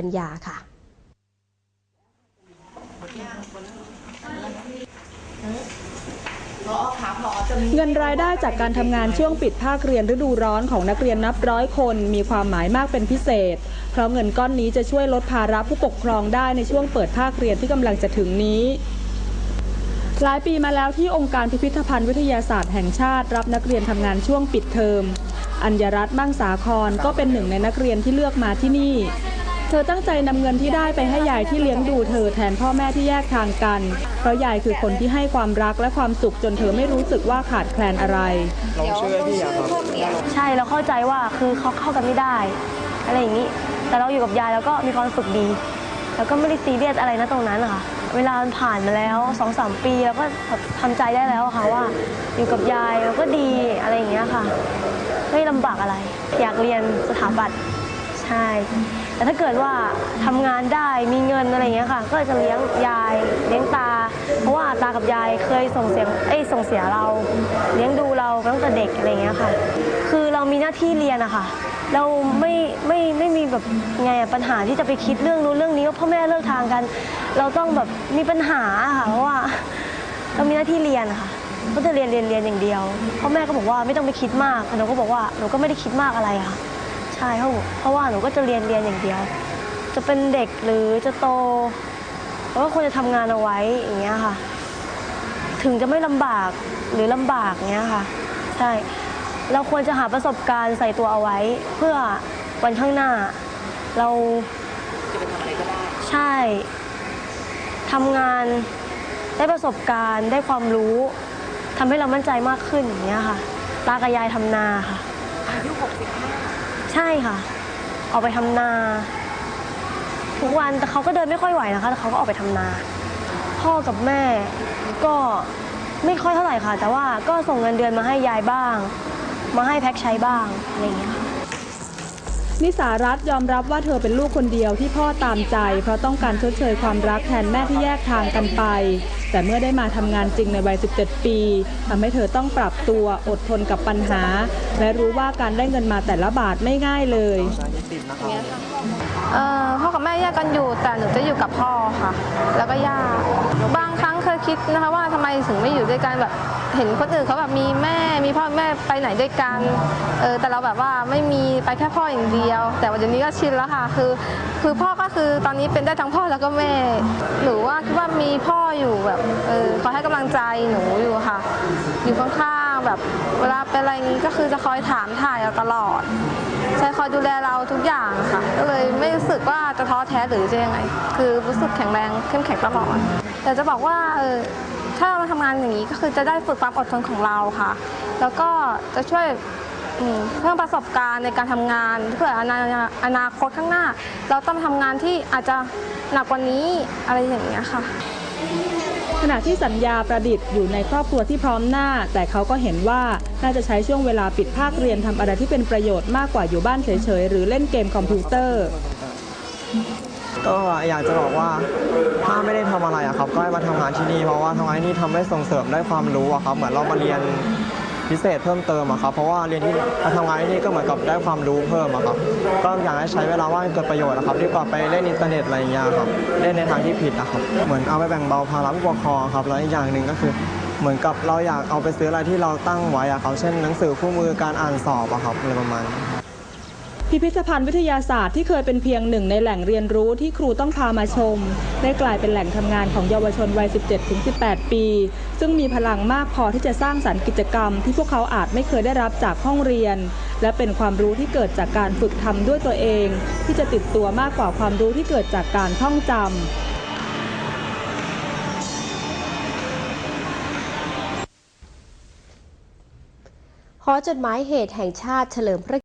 ปัญญาค่ะเงินรายได้จากการทำงานช่วงปิดภาคเรียนฤดูร้อนของนักเรียนนับร้อยคน มีความหมายมากเป็นพิเศษ เพราะเงินก้อนนี้จะช่วยลดภาระผู้ปกครองได้ในช่วงเปิดภาคเรียนที่กำลังจะถึงนี้หลายปีมาแล้วที่องค์การพิพิธภัณฑ์วิทยาศาสตร์แห่งชาติ รับนักเรียนทำงานช่วงปิดเทอม อัญญรัตน์มั่งสาครก็เป็นหนึ่งในนักเรียนที่เลือกมาที่นี่ เธอตั้งใจนำเงินที่ได้ไปให้ยายที่เลี้ยงดูเธอแทนพ่อแม่ที่แยกทางกัน เพราะยายคือคนที่ให้ความรักและความสุขจนเธอไม่รู้สึกว่าขาดแคลนอะไรลองช่วยพี่อะครับใช่เราเข้าใจว่าคือเขาเข้ากันไม่ได้ อะไรอย่างนี้ แต่เราอยู่กับยายแล้วก็มีความสุขดี แล้วก็ไม่ได้ซีเรียสอะไรนะตรงนั้นอะค่ะเวลามันผ่านมาแล้วสองสามปีแล้วก็แบบทำใจได้แล้วค่ะว่า อยู่กับยายแล้วก็ดีอะไรอย่างเงี้ยค่ะ ไม่ลำบากอะไร อยากเรียนสถาปัตย์ ใช่ แต่ถ้าเกิดว่าทำงานได้มีเงินอะไรอย่างเงี้ยค่ะ ก็จะเลี้ยงยายเลี้ยงตา เพราะว่าตากับยายเคยส่งเสียงเอ้ยส่งเสียเรา เลี้ยงดูเราตั้งแต่เด็กอะไรอย่างเงี้ยค่ะ คือเรามีหน้าที่เรียนอะค่ะ เราไม่ไม่ไม่มีแบบไงอะปัญหาที่จะไปคิดเรื่องนู้นเรื่องนี้ว่าพ่อแม่เลิกทางกัน เราต้องแบบมีปัญหาอะค่ะเพราะว่า เรามีหน้าที่เรียนอะค่ะก็จะเรียนเรียนเรียนอย่างเดียวพ่อแม่ก็บอกว่าไม่ต้องไปคิดมากหนูก็บอกว่าหนูก็ไม่ได้คิดมากอะไรอะค่ะ ช่เพราะเพราะว่าหนูก็จะเรียนเรียนอย่างเดียว จะเป็นเด็กหรือจะโตเราก็ควรจะทำงานเอาไว้อย่างเงี้ยค่ะ ถึงจะไม่ลำบากหรือลำบากเงี้ยค่ะ ใช่ เราควรจะหาประสบการณ์ใส่ตัวเอาไว้ เพื่อวันข้างหน้า เราจะไปทำอะไรก็ได้ ใช่ทำงานได้ประสบการณ์ได้ความรู้ทำให้เรามั่นใจมากขึ้นอย่างเงี้ยค่ะ ตากับยายทำนาค่ะใช่ค่ะ ออกไปทำนา ทุกวันแต่เขาก็เดินไม่ค่อยไหวนะคะแต่เขาก็ออกไปทำนา พ่อกับแม่ก็ไม่ค่อยเท่าไหร่ค่ะ แต่ว่าก็ส่งเงินเดือนมาให้ยายบ้าง มาให้แพ็คใช้บ้างอะไรอย่างเงี้ยค่ะ นิสารัตยอมรับว่าเธอเป็นลูกคนเดียวที่พ่อตามใจ เพราะต้องการชดเชยความรักแทนแม่ที่แยกทางกันไป แต่เมื่อได้มาทำงานจริงในวัย 17 ปีทำให้เธอต้องปรับตัวอดทนกับปัญหา และรู้ว่าการได้เงินมาแต่ละบาทไม่ง่ายเลยพ่อกับแม่แยกกันอยู่แต่หนูจะอยู่กับพ่อค่ะ แล้วก็ย่าบางครั้งเคยคิดนะคะว่าทำไมถึงไม่อยู่ด้วยกันแบบเห็นคนอื่นเขาแบบมีแม่ ไปไหนด้วยกันเออแต่เราแบบว่าไม่มีไปแค่พ่ออย่างเดียว แต่วันนี้ก็ชินแล้วค่ะคือคือพ่อก็คือตอนนี้เป็นได้ทั้งพ่อแล้วก็แม่ หนูว่าคิดว่ามีพ่ออยู่แบบเออคอยให้กำลังใจหนูอยู่ค่ะ อยู่ข้าง แบบเวลาเป็นอะไรนี้ก็คือจะคอยถามถ่ายเราตลอดใช่คอยดูแลเราทุกอย่างค่ะ ก็เลยไม่รู้สึกว่าจะท้อแท้หรือจะยังไง คือรู้สึกแข็งแรงเข้มแข็งตลอดแต่จะบอกว่าเออถ้าเรามาทำงานอย่างนี้ก็คือจะได้ฝึกความอดทนของเราค่ะ แล้วก็จะช่วยเพิ่มประสบการณ์ในการทำงานเพื่ออนาอนาคตข้างหน้า เราต้องทำงานที่อาจจะหนักกว่านี้อะไรอย่างเงี้ยค่ะ ขณะที่สัญญาประดิษฐ์อยู่ในครอบครัวที่พร้อมหน้า แต่เขาก็เห็นว่าน่าจะใช้ช่วงเวลาปิดภาคเรียนทำอะไรที่เป็นประโยชน์มากกว่าอยู่บ้านเฉยๆ หรือเล่นเกมคอมพิวเตอร์ ก็อยากจะบอกว่าถ้าไม่ได้ทำอะไรอะครับ ก็ให้มาทำงานที่นี่เพราะว่าทำงานที่นี่ทำให้ส่งเสริมได้ความรู้อะครับ เหมือนเรามาเรียน พิเศษเพิ่มเติมอะครับเพราะว่าเรียนที่มาทำงานที่นี่ก็เหมือนกับได้ความรู้เพิ่มอะครับก็อยากให้ใช้เวลาว่างให้เกิดประโยชน์นะครับดีกว่าไปเล่นอินเทอร์เน็ตอะไรอย่างเงี้ยครับเล่นในทางที่ผิดอะครับเหมือนเอาไปแบ่งเบาภาระผู้ปกครองครับแล้วอีกอย่างหนึ่งก็คือเหมือนกับเราอยากเอาไปซื้ออะไรที่เราตั้งไว้อะครับเช่นหนังสือคู่มือการอ่านสอบอะครับอะไรประมาณนี้ พิพิธภัณฑ์วิทยาศาสตร์ที่เคยเป็นเพียงหนึ่งในแหล่งเรียนรู้ที่ครูต้องพามาชม ได้กลายเป็นแหล่งทำงานของเยาวชนวัย 17-18 ปี ซึ่งมีพลังมากพอที่จะสร้างสรรค์กิจกรรม ที่พวกเขาอาจไม่เคยได้รับจากห้องเรียน และเป็นความรู้ที่เกิดจากการฝึกทำด้วยตัวเอง ที่จะติดตัวมากกว่าความรู้ที่เกิดจากการท่องจำหอจดหมายเหตุแห่งชาติเฉลิมพระ